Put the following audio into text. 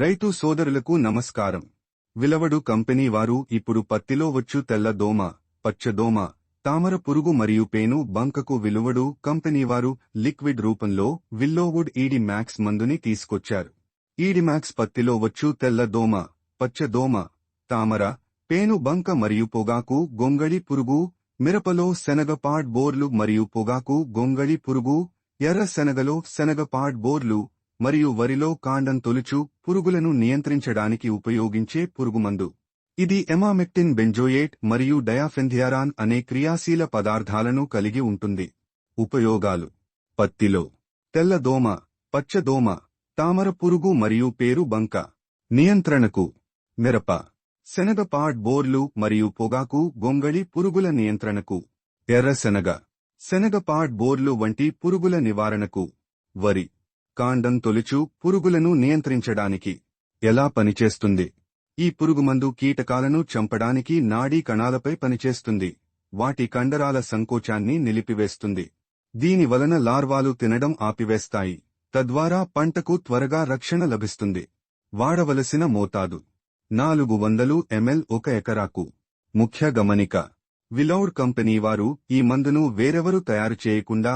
రైతు సోదరులకు నమస్కారం. విలవడు కంపెనీ వారు ఇప్పుడు పత్తిలో వచ్చు తెల్ల దోమ పచ్చదోమ తామర పురుగు మరియు పేను బంకకు విలువడు కంపెనీ వారు లిక్విడ్ రూపంలో విల్లోవుడ్ ఈడి మ్యాక్స్ మందుని తీసుకొచ్చారు. ఈడిమాక్స్ పత్తిలో వచ్చు తెల్ల దోమ పచ్చదోమ తామర పేను బంక మరియు పొగాకు గొంగళి పురుగు మిరపలో శనగపాడ్ బోర్లు మరియు పొగాకు గొంగళి పురుగు ఎర్ర శనగలో శనగపాడ్ బోర్లు మరియు వరిలో కాండం తొలుచు పురుగులను నియంత్రించడానికి ఉపయోగించే పురుగుమందు. ఇది ఎమామెక్టిన్ బెంజోయేట్ మరియు డయాఫెంథియారాన్ అనే క్రియాశీల పదార్థాలను కలిగి ఉంటుంది. ఉపయోగాలు. పత్తిలో. తెల్లదోమ పచ్చదోమ తామర పురుగు మరియు పేరు బంక. నియంత్రణకు. మిరప శనగపాడ్ బోర్లు మరియు పొగాకు గొంగళి పురుగుల నియంత్రణకు. ఎర్రశనగ. శనగ పాడ్ బోర్లు వంటి పురుగుల నివారణకు. వరి. కాండం తొలుచు పురుగులను నియంత్రించడానికి ఎలా పనిచేస్తుంది? ఈ పురుగుమందు కీటకాలను చంపడానికి నాడీ కణాలపై పనిచేస్తుంది. వాటి కండరాల సంకోచాన్ని నిలిపివేస్తుంది. దీని వలన లార్వాలు తినడం ఆపివేస్తాయి. తద్వారా పంటకు త్వరగా రక్షణ లభిస్తుంది. వాడవలసిన మోతాదు. నాలుగు వందలు ఎంఎల్ ఒక ఎకరాకు. ముఖ్య గమనిక. విలౌడ్ కంపెనీ వారు ఈ మందును వేరెవరు తయారు చేయకుండా